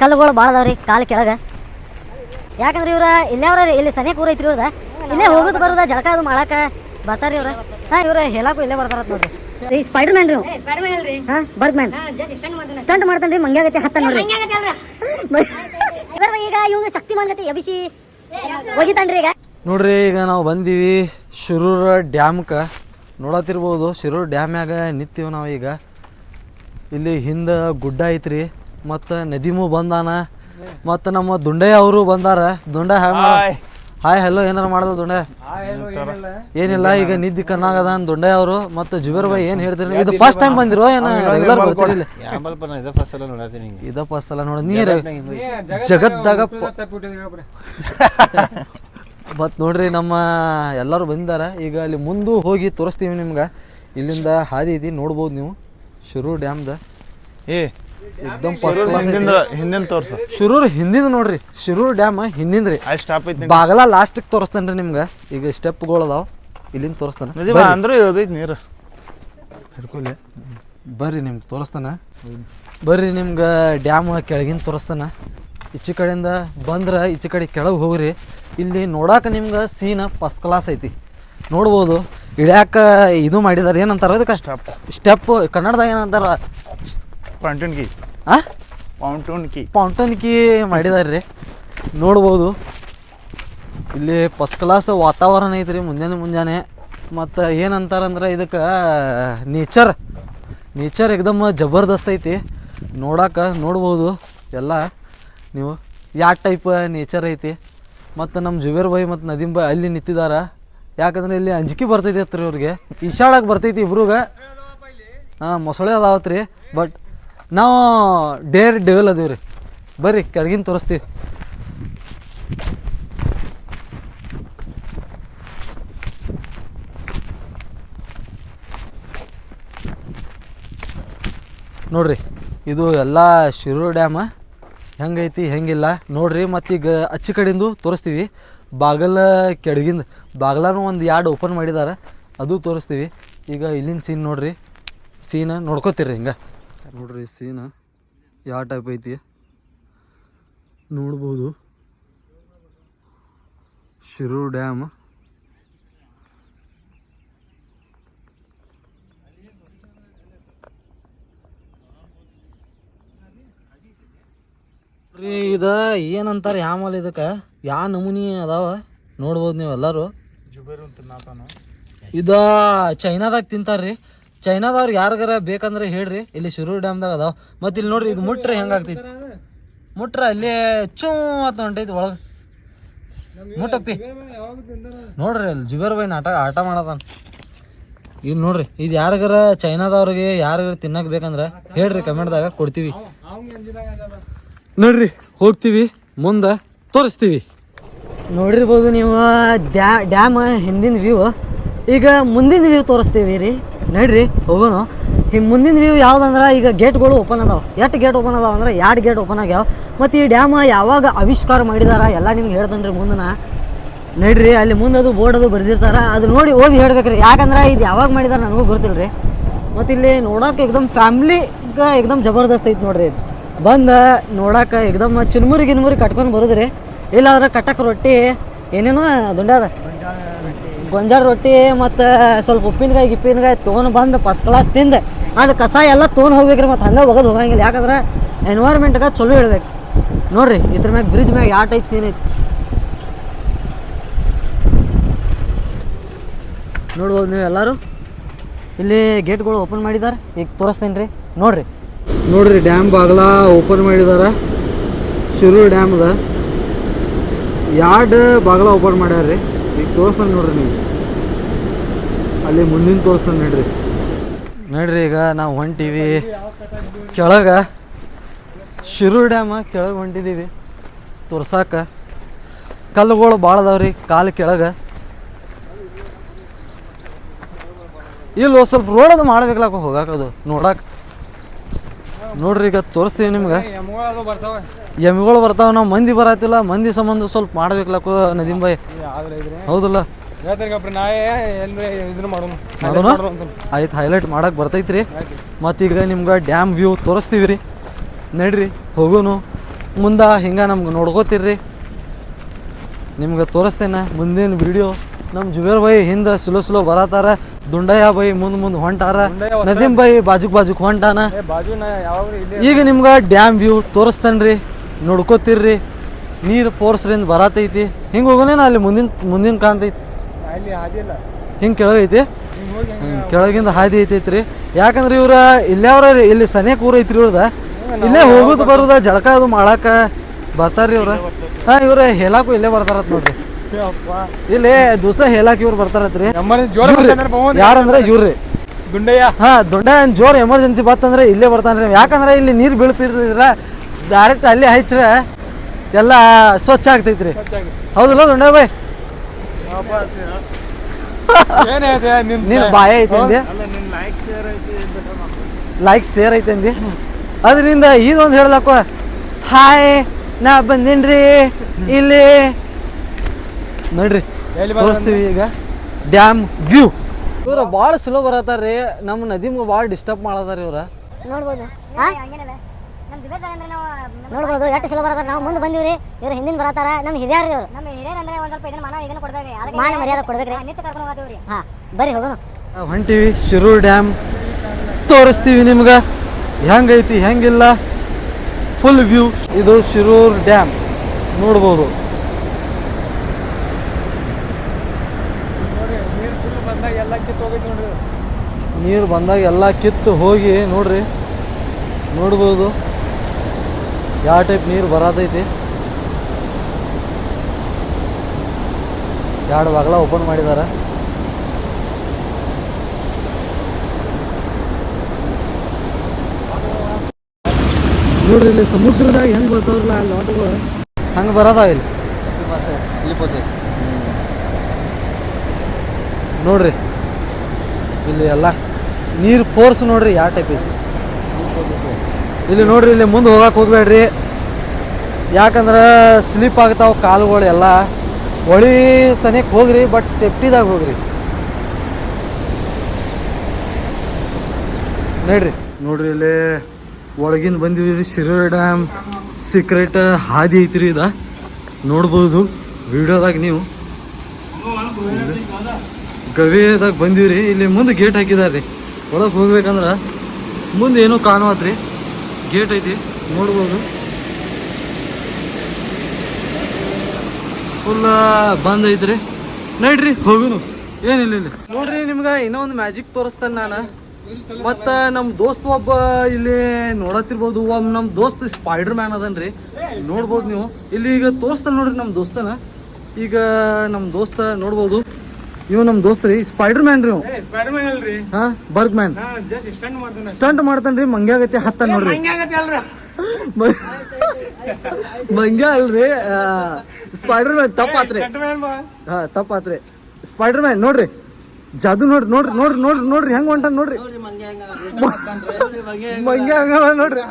ಕಲ್ಲುಗಳು ಭಾಳ ಅದಾವ್ರಿ ಕಾಲು ಕೆಳಗೆ. ಯಾಕಂದ್ರೆ ಇವ್ರ ಇಲ್ಲೇ ಅವ್ರ ಇಲ್ಲಿ ಸನೇ ಕೂರ ಐತ್ರಿ ಇವ್ರದ. ಇಲ್ಲೇ ಹೋಗುದು ಬರೋದ ಜಳಕ ಅದು ಮಾಡಾಕ ಬರ್ತಾರಿ ಇವ್ರ. ಹಾ ಇವ್ರ ಹೇಳಾಕು ಇಲ್ಲೇ ಬರ್ತಾರ ನೋಡ್ರಿ. ಈ ಸ್ಪೈಡರ್ ಮ್ಯಾನ್ ರೀ ಹಾ ಬರ್ಗ್ ಮ್ಯಾನ್ ಜಸ್ಟ್ ಇಷ್ಟಂಗ್ ಮಾಡ್ತಾನೆ. ಸ್ಟಂಟ್ ಮಾಡ್ತಾನ್ರಿ ಮಂಗ್ಯಾಗತ್ತೆ ಹತ್ತ ನೋಡ್ರಿ. ಈಗ ಇವಂಗ ಶಕ್ತಿ ಗತಿ ಎಬಿಸಿ ಹೋಗಿತಾನ್ರಿ ಈಗ. ನೋಡ್ರಿ ಈಗ ನಾವು ಬಂದೀವಿ ಶಿರೂರ ಡ್ಯಾಮ್ಕ. ನೋಡತ್ತಿರ್ಬೋದು ಶಿರೂರ್ ಡ್ಯಾಮ್ಯಾಗ ನಿಂತೀವಿ ನಾವು ಈಗ. ಇಲ್ಲಿ ಹಿಂದೆ ಗುಡ್ಡ ಐತ್ರಿ. ಮತ್ತು ನದಿಮು ಬಂದಾನ. ಮತ್ತು ನಮ್ಮ ದುಂಡಯ್ಯ ಅವರು ಬಂದಾರ. ದುಂಡ ಹಾಯ್ ಹಲೋ ಏನಾರ ಮಾಡ್ದ ದುಂಡೆ? ಏನಿಲ್ಲ. ಈಗ ನಿದ್ದಿ ಕಣ್ಣಾಗದ ದುಂಡೆ ಅವರು. ಮತ್ತು ಜುಬೇರ್ ಬಾಯ್ ಏನು ಹೇಳ್ತೀರಿ ಇದು ಫಸ್ಟ್ ಟೈಮ್ ಬಂದಿರೋ? ಏನು ರೆಗ್ಯುಲರ್ ಬರ್ತೀರಿ ಇಲ್ಲಿ ಯಾಂಬಲ್ಪನ ಇದ ಫಸ್ಟ್ ಸಲ ಇದ ನೋಡಿ ನೀರು ಜಗತ್ದಾಗ ಮತ್ತು ನೋಡ್ರಿ ನಮ್ಮ ಎಲ್ಲರೂ ಬಂದಾರ ಈಗ ಅಲ್ಲಿ ಮುಂದೆ ಹೋಗಿ ತೋರಿಸ್ತೀವಿ ನಿಮ್ಗೆ. ಇಲ್ಲಿಂದ ಹಾದಿ ಐತಿ ನೋಡ್ಬೋದು ನೀವು. ಶುರು ಡ್ಯಾಮ್ದ. ಏ ಎಕ್ದಮ್ ಹಿಂದಿಂದ ಹಿಂದಿನ ತೋರ್ಸು. ಶಿರೂರ್ ಹಿಂದಿಂದ ನೋಡ್ರಿ ಶಿರೂರ್ ಡ್ಯಾಮ್ ಹಿಂದಿಂದ ರೀ ಅಲ್ಲಿ ಸ್ಟಾಪ್ ಐತಿ ಬಾಗಲ ಲಾಸ್ಟಿಗೆ ತೋರಿಸ್ತೇನೆ ರೀ ನಿಮ್ಗೆ. ಈಗ ಸ್ಟೆಪ್ಗಳು ಅದಾವ ಇಲ್ಲಿಂದ ತೋರಿಸ್ತಾನೆ. ನದಿ ಇದೈತಿ ಅಂದ್ರೂ ನೀರು. ಹಿಡ್ಕೊಲಿ. ಬರ್ರಿ ನಿಮ್ಗೆ ತೋರಿಸ್ತಾನೆ. ಬರ್ರಿ ನಿಮ್ಗೆ ಡ್ಯಾಮ್ ಕೆಳಗಿನ ತೋರಿಸ್ತಾನೆ. ಈಚೆ ಕಡೆಯಿಂದ ಬಂದ್ರೆ ಈಚೆ ಕಡೆ ಕೆಳಗೆ ಹೋಗ್ರಿ. ಇಲ್ಲಿ ನೋಡಾಕ ನಿಮ್ಗೆ ಸೀನ್ ಫಸ್ಟ್ ಕ್ಲಾಸ್ ಐತಿ. ನೋಡ್ಬೋದು. ಇಳ್ಯಾಕ ಇದು ಮಾಡಿದಾರೆ ಏನಂತಾರ? ಅದಕ್ಕೆ ಸ್ಟಾಪ್ ಸ್ಟೆಪ್ ಕನ್ನಡದಾಗ ಏನಂತಾರ? ಪಾಂಟೂನ್ ಕಿ ಆ? ಪಾಂಟೂನ್ ಕಿ ಫೌಂಟನ್ ಕಿ ಮಾಡಿದಾರೆ ರೀ ನೋಡ್ಬೋದು. ಇಲ್ಲಿ ಫಸ್ಟ್ ಕ್ಲಾಸ್ ವಾತಾವರಣ ಐತ್ರಿ ಮುಂಜಾನೆ ಮುಂಜಾನೆ. ಮತ್ತು ಏನಂತಾರಂದ್ರೆ ಇದಕ್ಕೆ ನೇಚರ್ ನೇಚರ್ ಎಕ್ದಮ್ ಜಬರ್ದಸ್ತ್ ಐತಿ. ನೋಡಕ್ಕೆ ನೋಡ್ಬೋದು ಎಲ್ಲ. ನೀವು ಯಾವ ಟೈಪ್ ನೇಚರ್ ಐತಿ? ಮತ್ತು ನಮ್ಮ ಜುಬೇರ್ ಬಾಯಿ ಮತ್ತು ನದೀಮ್ ಬಾಯಿ ಅಲ್ಲಿ ನಿಂತಿದಾರ. ಯಾಕಂದ್ರೆ ಇಲ್ಲಿ ಅಂಜಿಕೆ ಬರ್ತೈತಿ ಹತ್ರ ಇವ್ರಿಗೆ. ಈಶಾಡಕ್ಕೆ ಬರ್ತೈತಿ ಇಬ್ರಿಗೆ. ಹಾಂ ಮೊಸಳೆ ಅದಾವತ್ರಿ. ಬಟ್ ನಾವು ಡೇರ್ ಡೆವೆಲ್ ಅದೀವಿ ರೀ ಬರ್ರಿ, ಕೆಳಗಿನ ತೋರಿಸ್ತೀವಿ. ನೋಡ್ರಿ, ಇದು ಎಲ್ಲ ಶಿರು ಡ್ಯಾಮ. ಹೆಂಗೈತಿ, ಹೆಂಗಿಲ್ಲ. ನೋಡ್ರಿ ಮತ್ತೀಗ ಅಚ್ಚಿ ಕಡೆಯಿಂದ ತೋರಿಸ್ತೀವಿ. ಬಾಗಲ ಕೆಳಗಿಂದ, ಬಾಗಲನೂ ಒಂದು ಎರಡು ಓಪನ್ ಮಾಡಿದಾರೆ. ಅದು ತೋರಿಸ್ತೀವಿ. ಈಗ ಇಲ್ಲಿನ ಸೀನ್ ನೋಡ್ರಿ. ಸೀನ ನೋಡ್ಕೋತೀರಿ ಹಿಂಗೆ. ನೋಡ್ರಿ ಸೀನ ಯಾವ ಟೈಪ್ ಐತಿ? ನೋಡ್ಬೋದು. ಶಿರೂ ಡ್ಯಾಮ್ ರೀ ಇದ ಏನಂತಾರೆ ಯಾಮಲ್ ಇದಕ್ಕೆ? ಯಾ ನಮೂನಿ ಅದಾವ? ನೋಡ್ಬೋದು ನೀವು ಎಲ್ಲರೂ ಇದ ಚೈನಾದಾಗ ತಿಂತಾರ್ರಿ. ಚೈನಾದವ್ರು ಯಾರಿಗಾರ ಬೇಕಂದ್ರೆ ಹೇಳ್ರಿ. ಇಲ್ಲಿ ಶಿರೂರು ಡ್ಯಾಮ್ದಾಗ ಅದಾವ. ಮತ್ತೆ ಇಲ್ಲಿ ನೋಡ್ರಿ ಇದು ಮುಟ್ರೆ ಹೆಂಗಾಗ್ತೈತಿ ಮುಟ್ರ ಅಲ್ಲಿ ಚೂ ಅಂತ ಹೊಂಟೈತಿ ಒಳಗೆ. ಮುಟ್ಟಪ್ಪಿ. ನೋಡ್ರಿ ಅಲ್ಲಿ ಜುಬೇರ್ ಬೈನ್ ಆಟ ಆಟ ಮಾಡದಾನ. ಇದು ನೋಡ್ರಿ, ಇದು ಯಾರಿಗಾರ ಚೈನಾದವ್ರಿಗೆ ಯಾರಿಗಾರ ತಿನ್ನಕ್ ಬೇಕಂದ್ರೆ ಹೇಳ್ರಿ ಕಮೆಂಟ್ದಾಗ ಕೊಡ್ತೀವಿ. ನೋಡ್ರಿ, ಹೋಗ್ತೀವಿ, ಮುಂದೆ ತೋರಿಸ್ತೀವಿ. ನೋಡಿರ್ಬೋದು ನೀವು ಡ್ಯಾ, ಡ್ಯಾಮ್ ಹಿಂದಿನ ವ್ಯೂ ಈಗ ಮುಂದಿನ ವ್ಯೂ ತೋರಿಸ್ತೀವಿ ರೀ. ನಡ್ರಿ, ಹೋಗೋಣ. ಈ ಮುಂದಿನ ವ್ಯೂ ಯಾವ್ದಂದ್ರೆ ಈಗ ಗೇಟ್ಗಳು ಓಪನ್ ಅದಾವ. ಎಷ್ಟು ಗೇಟ್ ಓಪನ್ ಅದಾವ ಅಂದ್ರೆ ಎರಡು ಗೇಟ್ ಓಪನ್ ಆಗ್ಯಾವ. ಮತ್ತು ಈ ಡ್ಯಾಮ್ ಯಾವಾಗ ಆವಿಷ್ಕಾರ ಮಾಡಿದಾರ ಎಲ್ಲ ನಿಮ್ಗೆ ಹೇಳ್ದನ್ರಿ ಮುಂದನ. ನಡ್ರಿ, ಅಲ್ಲಿ ಮುಂದೆ ಅದು ಬೋರ್ಡ್ ಅದು ಬರ್ದಿರ್ತಾರ. ಅದು ನೋಡಿ ಓದಿ ಹೇಳ್ಬೇಕ್ರಿ. ಯಾಕಂದ್ರೆ ಇದು ಯಾವಾಗ ಮಾಡಿದಾರ ನನಗೂ ಗೊತ್ತಿಲ್ಲ ರೀ ಮತ್ತು ಇಲ್ಲಿ ನೋಡಕ್ಕೆ ಎಕ್ದಮ್ ಫ್ಯಾಮ್ಲಿಗೆ ಎಕ್ದಮ್ ಜಬರ್ದಸ್ತ್ ಐತಿ ನೋಡ್ರಿ ಬಂದ, ನೋಡೋಕೆ ಎಕ್ದಮ್ ಚುನ್ಮುರಿ ಗಿನ್ಮುರಿ ಕಟ್ಕೊಂಡು ಬರೋದ್ರಿ. ಇಲ್ಲಾದ್ರೆ ಕಟ್ಟಕ್ಕೆ ರೊಟ್ಟಿ ಏನೇನೋ ದುಂಡ್ಯಾದ. ಗೊಂಜಾಳ ರೊಟ್ಟಿ ಮತ್ತು ಸ್ವಲ್ಪ ಉಪ್ಪಿನಕಾಯಿ ಗಿಪ್ಪಿನಕಾಯಿ ತೊಗೊಂಡು ಬಂದು ಫಸ್ಟ್ ಕ್ಲಾಸ್ ತಿಂದು ಅದು ಕಸ ಎಲ್ಲ ತೊಗೊಂಡು ಹೋಗ್ಬೇಕ್ರಿ ಮತ್ತು ಹಂಗೆ ಹೋಗೋದು ಹೋಗಂಗಿಲ್ಲ. ಯಾಕಂದ್ರೆ ಎನ್ವೈರ್ಮೆಂಟ್ಗೆ ಚಲೋ ಇಡ್ಬೇಕು ನೋಡ್ರಿ ಇದ್ರ ಮ್ಯಾಗ ಬ್ರಿಡ್ಜ್ ಮ್ಯಾಗ ಯಾವ ಟೈಪ್ ಸೀನ್ ಐತಿ? ನೋಡ್ಬೋದು ನೀವು ಎಲ್ಲರೂ? ಇಲ್ಲಿ ಗೇಟ್ಗಳು ಓಪನ್ ಮಾಡಿದ್ದಾರೆ ಈಗ ತೋರಿಸ್ತೇನೆ ರೀ. ನೋಡ್ರಿ. ನೋಡ್ರಿ ಡ್ಯಾಮ್ ಬಾಗ್ಲ ಓಪನ್ ಮಾಡಿದಾರ. ಶಿರೂರು ಡ್ಯಾಮ್ದ ಎರಡು ಬಾಗ್ಲ ಓಪನ್ ಮಾಡ್ಯಾರ್ರಿ. ಈಗ ತೋರಿಸ್ತಾನೆ ನೋಡ್ರಿ ನೀವು. ಅಲ್ಲಿ ಮುಂದಿನ ತೋರಿಸ್ತಾನೆ ನೋಡ್ರಿ. ನೋಡ್ರಿ ಈಗ ನಾವು ಹೊಂಟೀವಿ. ಕೆಳಗೆ ಶಿರೂರು ಡ್ಯಾಮ ಕೆಳಗೆ ಹೊಂಟಿದ್ದೀವಿ ತೋರ್ಸಾಕ. ಕಲ್ಲುಗಳು ಭಾಳ ಅದಾವ್ರಿ ಕಾಲು ಕೆಳಗೆ. ಇಲ್ಲಿ ಒಂದು ಸ್ವಲ್ಪ ರೋಡ್ ಅದು ಮಾಡ್ಬೇಕಲ್ಲ ಹೋಗಾಕದು ನೋಡಾಕ. ನೋಡ್ರಿ ಈಗ ತೋರಿಸ್ತೀವಿ ನಿಮ್ಗೆ. ಎಮ್ಮಿಗಳು ಬರ್ತಾವ ನಾವು ಮಂದಿ ಬರತ್ತಿಲ್ಲ ಮಂದಿ ಸಂಬಂಧ ಸ್ವಲ್ಪ ಮಾಡ್ಬೇಕಲಕ್ಕೋ ನದೀಮ್ ಬಾಯಿ ಹೌದಲ್ಲ? ಆಯ್ತು ಹೈಲೈಟ್ ಮಾಡಕ್ ಬರ್ತೈತ್ರಿ. ಮತ್ತೀಗ ನಿಮ್ಗೆ ಡ್ಯಾಮ್ ವ್ಯೂ ತೋರಿಸ್ತೀವಿ ರೀ. ನಡ್ರಿ ಹೋಗೋನು. ಮುಂದೆ ಹಿಂಗೆ ನಮ್ಗೆ ನೋಡ್ಕೋತಿರ್ರಿ. ನಿಮ್ಗೆ ತೋರಿಸ್ತೇನೆ ಮುಂದಿನ ವಿಡಿಯೋ ನಮ್ಮ ಜುಬೇರ್ ಬೈ ಹಿಂದೆ ಸ್ಲೋ ಸ್ಲೋ ಬರತಾರ ದುಂಡಯ್ಯ ಬೈ ಮುಂದೆ ಮುಂದೆ ಹೊಂಟಾರ ನದೀಮ್ ಬಾಯಿ ಬಾಜುಕ್ ಬಾಜುಕ್ ಹೊಂಟಾನ. ಈಗ ನಿಮ್ಗೆ ಡ್ಯಾಮ್ ವ್ಯೂ ತೋರಿಸ್ತೇನೆ ರೀ ನೋಡ್ಕೋತಿರ್ರಿ. ನೀರು ಪೋರ್ಸ್ರಿಂದ ಬರತೈತಿ. ಹಿಂಗೆ ಹೋಗೋನೇನ ಅಲ್ಲಿ ಮುಂದಿನ ಮುಂದಿನ ಕಾಣ್ತೈತಿ ಹಿಂಗೆ ಕೆಳಗೈತಿ ಕೆಳಗಿಂದ ಹಾದಿ ಐತೈತ್ರಿ. ಯಾಕಂದ್ರೆ ಇವ್ರ ಇಲ್ಲೇ ಅವ್ರ ಇಲ್ಲಿ ಸನೇಕ ಊರ ಐತ್ರಿ ಇವ್ರದ. ಇಲ್ಲೇ ಹೋಗುದು ಬರುದ ಜಳಕ ಅದು ಮಾಡಾಕ ಬರ್ತಾರ್ರಿ ಇವ್ರ. ಹಾ ಇವ್ರ ಹೇಲಾಕು ಇಲ್ಲೇ ಬರ್ತಾರತ್ ನೋಡ್ರಿ. ಇಲ್ಲಿ ದಿವಸ ಹೇಲಾಕ್ ಇವ್ರು ಬರ್ತಾರತ್ರಿ. ಯಾರಂದ್ರೆ ಇವ್ರಿ ಹಾ ದೊಡ್ಡ ಜೋರ್ ಎಮರ್ಜೆನ್ಸಿ ಬತ್ತಂದ್ರೆ ಇಲ್ಲೇ ಬರ್ತಾನ್ರಿ. ಯಾಕಂದ್ರೆ ಇಲ್ಲಿ ನೀರು ಬೀಳ್ತಿರ್ತಿದ್ರ ಡೈರೆಕ್ಟ್ ಅಲ್ಲಿ ಹಚ್ಚ್ರೆ ಎಲ್ಲ ಸ್ವಚ್ಛ ಆಗ್ತೈತ್ರಿ. ಹೌದಲ್ಲ ದೊಡ್ಡ ಬೈ ನೀನು ಬಾಯ ಐತೆ ಅಂದೆ? ಲೈಕ್ ಶೇರ್ ಐತಿ ಲೈಕ್ ಸೇರ್ ಐತೆ ಅಂದಿ? ಅದರಿಂದ ಇದೊಂದು ಹೇಳ್ದಕ್ಕ ಹಾಯ್ ನಾ ಬಂದಿನ್ರಿ ಇಲ್ಲಿ. ನೋಡ್ರಿ ತೋರಿಸ್ತೀವಿ ಈಗ. ಡ್ಯಾಮ್ ವ್ಯೂ ಇವ್ರ ಭಾಳ ಸ್ಲೋ ಬರತ್ತಾರ್ರಿ. ನಮ್ಮ ನದಿಮ್ಗೆ ಭಾಳ ಡಿಸ್ಟರ್ಬ್ ಮಾಡತ್ತಾರ ಇವ್ರ. ನೋಡ್ಬೋದು. ನೋಡ್ಬೋದು ಎಷ್ಟು ಚಲೋ ಬರತಾರ ನಾವು ಮುಂದೆ ಬಂದಿವ್ರಿ. ಇವ್ರು ಹಿಂದಿನ ಬರತಾರ. ನಮ್ಮ ಹಿರಿಯರು ಇವ್ರು. ನಮ್ಮ ಹಿರಿಯರ್ ಅಂದ್ರೆ ಒಂದ್ ಸ್ವಲ್ಪ ಇದನ್ನ ಮನ ಇದನ್ನ ಕೊಡ್ಬೇಕ್ರಿ. ಅದಕ್ಕೆ ಮಾನ ಮರ್ಯಾದೆ ಕೊಡ್ಬೇಕ್ರಿ. ನಿತ್ಯ ಕರ್ಕೊಂಡು ಹೋಗ್ತೀವ್ರಿ ಹಾ ಬರ್ರಿ ಹೋಗೋಣ. ಹೊಂಟಿವಿ ಹೊಂಟೀವಿ ಶಿರೂರ್ ಡ್ಯಾಮ್ ತೋರಿಸ್ತೀವಿ ನಿಮ್ಗೆ. ಹೆಂಗೈತಿ ಹೆಂಗಿಲ್ಲ. Full view. ಇದು ಶಿರೂರ್ ಡ್ಯಾಮ್. ನೋಡ್ಬೋದು. ನೀರು ಬಂದಾಗ ಎಲ್ಲ ಕಿತ್ತು ಹೋಗಿ ನೋಡ್ರಿ. ನೋಡ್ಬೋದು. ಯಾವ ಟೈಪ್ ನೀರು ಬರೋದೈತಿ ಎರಡು ಬಾಗಲ ಓಪನ್ ಮಾಡಿದ್ದಾರೆ ನೋಡ್ರಿ ಇಲ್ಲಿ ಸಮುದ್ರದಾಗ ಹೆಂಗ್ ಬರ್ತಾವ್ರಲ್ಲ ಅಲ್ಲಿ ಆಟೋಗಳು ಹಂಗೆ ಬರೋದಾವ ಇಲ್ಲಿ. ನೋಡ್ರಿ ಇಲ್ಲಿ ಎಲ್ಲ ನೀರು ಫೋರ್ಸ್ ನೋಡ್ರಿ ಯಾವ ಟೈಪ್ ಐತಿ. ಇಲ್ಲಿ ನೋಡ್ರಿ, ಇಲ್ಲಿ ಮುಂದೆ ಹೋಗಕ್ಕೆ ಹೋಗ್ಬೇಡ್ರಿ. ಯಾಕಂದ್ರೆ ಸ್ಲಿಪ್ ಆಗ್ತಾವ ಕಾಲುಗಳು ಎಲ್ಲ. ಹೊಳಿ ಸನಿಯಕ್ಕೆ ಹೋಗ್ರಿ, ಬಟ್ ಸೇಫ್ಟಿದಾಗ ಹೋಗ್ರಿ. ನೋಡ್ರಿ. ನೋಡ್ರಿ, ಇಲ್ಲಿ ಒಳಗಿಂದ ಬಂದಿವಿ ರೀ ಶಿರೂರ್ ಡ್ಯಾಮ್. ಸೀಕ್ರೆಟ್ ಹಾದಿ ಐತ್ರಿ ಇದ. ನೋಡ್ಬೋದು ವಿಡಿಯೋದಾಗ ನೀವು. ಗವಿದಾಗ ಬಂದೀವಿ ಇಲ್ಲಿ ಮುಂದೆ ಗೇಟ್ ಹಾಕಿದಾರೆ ರೀ ಒಳಗೆ ಹೋಗ್ಬೇಕಂದ್ರೆ ಮುಂದೆ ಏನೂ ಕಾಣುವತ್ರಿ. ಗೇಟ್ ಐತಿ, ನೋಡ್ಬೋದು. ಫುಲ್ ಬಂದ್ ಐತ್ರಿ. ನಡ್ರಿ, ಹೋಗುನು. ಏನಿಲ್ಲ, ಇಲ್ಲಿ. ನೋಡ್ರಿ, ನಿಮ್ಗೆ ಇನ್ನೂ ಮ್ಯಾಜಿಕ್ ತೋರಿಸ್ತೇನೆ ನಾನು. ಮತ್ತ ನಮ್ಮ ದೋಸ್ತ ಒಬ್ಬ ಇಲ್ಲಿ ನೋಡತ್ತಿರ್ಬೋದು. ನಮ್ಮ ದೋಸ್ತ್ ಸ್ಪೈಡರ್ ಮ್ಯಾನ್ ಅದನ್ರಿ. ನೋಡ್ಬೋದು ನೀವು. ಇಲ್ಲಿ ಈಗ ತೋರಿಸ್ತಾನೆ ನೋಡ್ರಿ ನಮ್ಮ ದೋಸ್ತನ. ಈಗ ನಮ್ಮ ದೋಸ್ತ ನೋಡ್ಬೋದು. ಇವ್ ನಮ್ಮ ದೋಸ್ತ್ ರೀ ಸ್ಪೈಡರ್ ಮ್ಯಾನ್ ರೀ ಇವ್ ಹಾ ಬರ್ಗ್ ಮ್ಯಾನ್ ಸ್ಟಂಟ್ ಮಾಡ್ತಾನ್ರಿ ಆಗತ್ತೆ ಹತ್ತ ನೋಡ್ರಿ. ಮಂಗ್ಯ ಅಲ್ರಿ. ಸ್ಪೈಡರ್ ಮ್ಯಾನ್ ತಪ್ಪಾತ್ರಿ. ಹಾ ತಪ್ಪಾತ್ರಿ. ಸ್ಪೈಡರ್ ಮ್ಯಾನ್ ನೋಡ್ರಿ. ಜಾದು ನೋಡ್ರಿ ನೋಡ್ರಿ ನೋಡ್ರಿ ನೋಡ್ರಿ ನೋಡ್ರಿ ಹೆಂಗ್ ಹೊಂಟ ನೋಡ್ರಿ. ಮಂಗ್ಯ ಹಂಗ ನೋಡ್ರಿ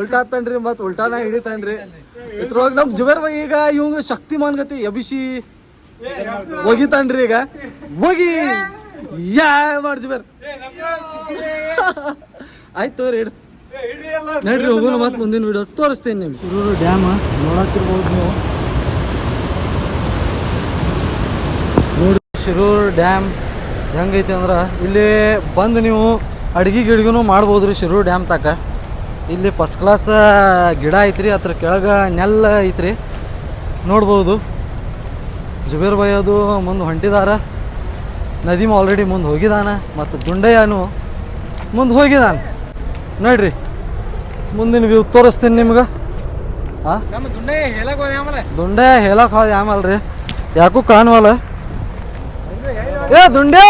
ಉಲ್ಟಾ ಹತ್ತನ್ರಿ ಮತ್ ಉಲ್ಟಾನ ಹಿಡಿತಾನ್ರಿ. ಇದ್ರೊಳಗ ನಮ್ ಜುಬೇರ್ ಈಗ ಇವಂಗ ಶಕ್ತಿಮಾನ್ ಗತಿ ಎಬಿಸಿ ಒಗಿತಾನ್ರಿ ಈಗ. ಹೋಗಿ. ಯಾ ಮಾಡ್ಜಿ ಬರ್ ಆಯ್ತು ತೋರಿ ಇಡು. ನಡ್ರಿ ಹೋಗೋಣ ಮತ್ತೆ ಮುಂದಿನ ವಿಡಿಯೋ ತೋರಿಸ್ತೇನೆ ನಿಮ್ಗೆ. ಶಿರೂರು ಡ್ಯಾಮ್ ನೋಡತ್ತಿರ್ಬೋದು ನೀವು. ನೋಡಿ ಶಿರೂರು ಡ್ಯಾಮ್ ಹೆಂಗೈತೆ ಅಂದ್ರೆ ಇಲ್ಲಿ ಬಂದು ನೀವು ಅಡ್ಗೆ ಗಿಡಗೂ ಮಾಡ್ಬೋದು ರೀ ಶಿರೂರು ಡ್ಯಾಮ್ ತಕ. ಇಲ್ಲಿ ಫಸ್ಟ್ ಕ್ಲಾಸ್ ಗಿಡ ಐತ್ರಿ ಅದ್ರ ಕೆಳಗೆ ನೆಲ್ಲ ಐತ್ರಿ. ನೋಡ್ಬೋದು. ಜುಬೇರ್ ಬಾಯ್ ಅದು ಮುಂದೆ ಹೊಂಟಿದಾರ. ನದೀಮ್ ಆಲ್ರೆಡಿ ಮುಂದೆ ಹೋಗಿದಾನ ಮತ್ತು ದುಂಡಯ್ಯನು ಮುಂದೆ ಹೋಗಿದಾನ. ನೋಡ್ರಿ ಮುಂದಿನ ವ್ಯೂ ತೋರಿಸ್ತೀನಿ ನಿಮ್ಗೆ. ಹಾಂ ದುಂಡೆ ಹೇಳಕ್ ಹೋದ ಆಮೇಲೆ. ರೀ ಯಾಕೂ ಕಾಣುವಲ್ಲ. ಏ ದುಂಡೆ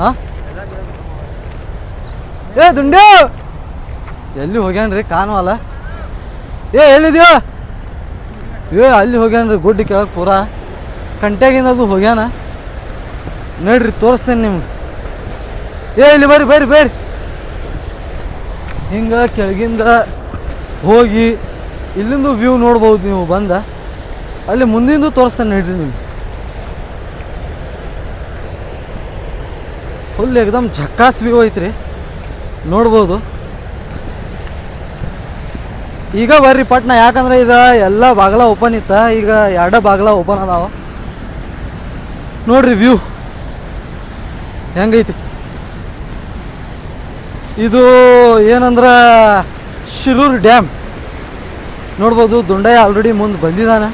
ಹಾ ಏ ದುಂಡೆ ಎಲ್ಲಿ ಹೋಗ್ಯಾನ್ರಿ? ಕಾಣುವಲ್ಲ. ಏ ಎಲ್ಲಿದ್ಯೋ? ಏ, ಅಲ್ಲಿ ಹೋಗ್ಯಾನ್ರಿ ಗುಡ್ಡ ಕೆಳಗೆ ಪೂರಾ. ಕಂಟ್ಯಾಗಿಂದ ಅದು ಹೋಗ್ಯಾನ. ನೋಡ್ರಿ, ತೋರಿಸ್ತೇನೆ ನಿಮ್ಗೆ. ಏ, ಇಲ್ಲಿ ಬರ್ರಿ ಬರ್ರಿ ಬರ್ರಿ. ಹಿಂಗೆ ಕೆಳಗಿಂದ ಹೋಗಿ ಇಲ್ಲಿಂದು ವ್ಯೂ ನೋಡ್ಬೋದು ನೀವು, ಬಂದ. ಅಲ್ಲಿ ಮುಂದಿಂದು ತೋರಿಸ್ತೇನೆ ನೋಡ್ರಿ ನಿಮ್ಗೆ. ಫುಲ್ ಎಕ್ದಮ್ ಝಕ್ಕಾಸ್ ವ್ಯೂ ಐತ್ರಿ. ನೋಡ್ಬೋದು. ಈಗ ಬರ್ರಿ ಪಟ್ನ, ಯಾಕಂದ್ರೆ ಇದು ಎಲ್ಲ ಬಾಗಲ ಓಪನ್ ಇತ್ತ, ಈಗ ಎರಡ ಬಾಗಲ ಓಪನ್ ಅದಾವ. ನೋಡ್ರಿ ವ್ಯೂ ಹೆಂಗೈತಿ? ಇದು ಏನಂದ್ರ ಶಿರೂರ್ ಡ್ಯಾಮ್. ನೋಡ್ಬೋದು, ದುಂಡಯ್ಯ ಆಲ್ರೆಡಿ ಮುಂದೆ ಬಂದಿದ್ದಾನೆ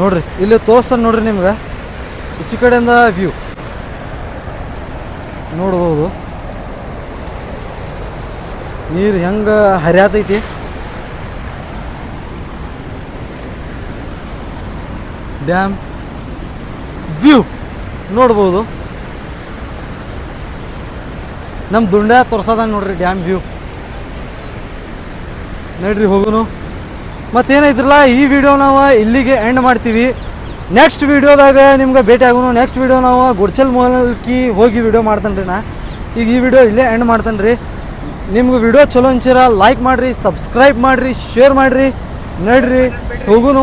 ನೋಡ್ರಿ, ಇಲ್ಲಿ ತೋರಿಸ್ತಾನೆ ನೋಡ್ರಿ ನಿಮ್ಗೆ. ಈಚೆ ಕಡೆಯಿಂದ ವ್ಯೂ ನೋಡ್ಬೋದು. ನೀರು ಹೆಂಗೆ ಹರಿಯಾತೈತಿ? ಡ್ಯಾಮ್ ವ್ಯೂ ನೋಡ್ಬೋದು. ನಮ್ಮ ದುಂಡ ತೋರ್ಸದಂಗೆ ನೋಡ್ರಿ ಡ್ಯಾಮ್ ವ್ಯೂ ನೋಡ್ರಿ ಹೋಗುನು. ಮತ್ತೇನೈತ್ರಲ್ಲ ಈ ವಿಡಿಯೋ ನಾವು ಇಲ್ಲಿಗೆ ಎಂಡ್ ಮಾಡ್ತೀವಿ. ನೆಕ್ಸ್ಟ್ ವಿಡಿಯೋದಾಗ ನಿಮ್ಗೆ ಭೇಟಿ ಆಗೋನು. ನೆಕ್ಸ್ಟ್ ವಿಡಿಯೋ ನಾವು ಗುಡ್ಚಲ್ ಮೂಲಕಿ ಹೋಗಿ ವಿಡಿಯೋ ಮಾಡ್ತಾನೆ ರೀ ನಾ. ಈಗ ಈ ವಿಡಿಯೋ ಇಲ್ಲೇ ಎಂಡ್ ಮಾಡ್ತಾನೆ ರೀ ನಿಮ್ಗೆ ವಿಡಿಯೋ ಚಲೋ ಅನ್ಸಿರ ಲೈಕ್ ಮಾಡಿರಿ ಸಬ್ಸ್ಕ್ರೈಬ್ ಮಾಡಿರಿ ಶೇರ್ ಮಾಡಿರಿ. ನಡ್ರಿ, ಹೋಗುನು.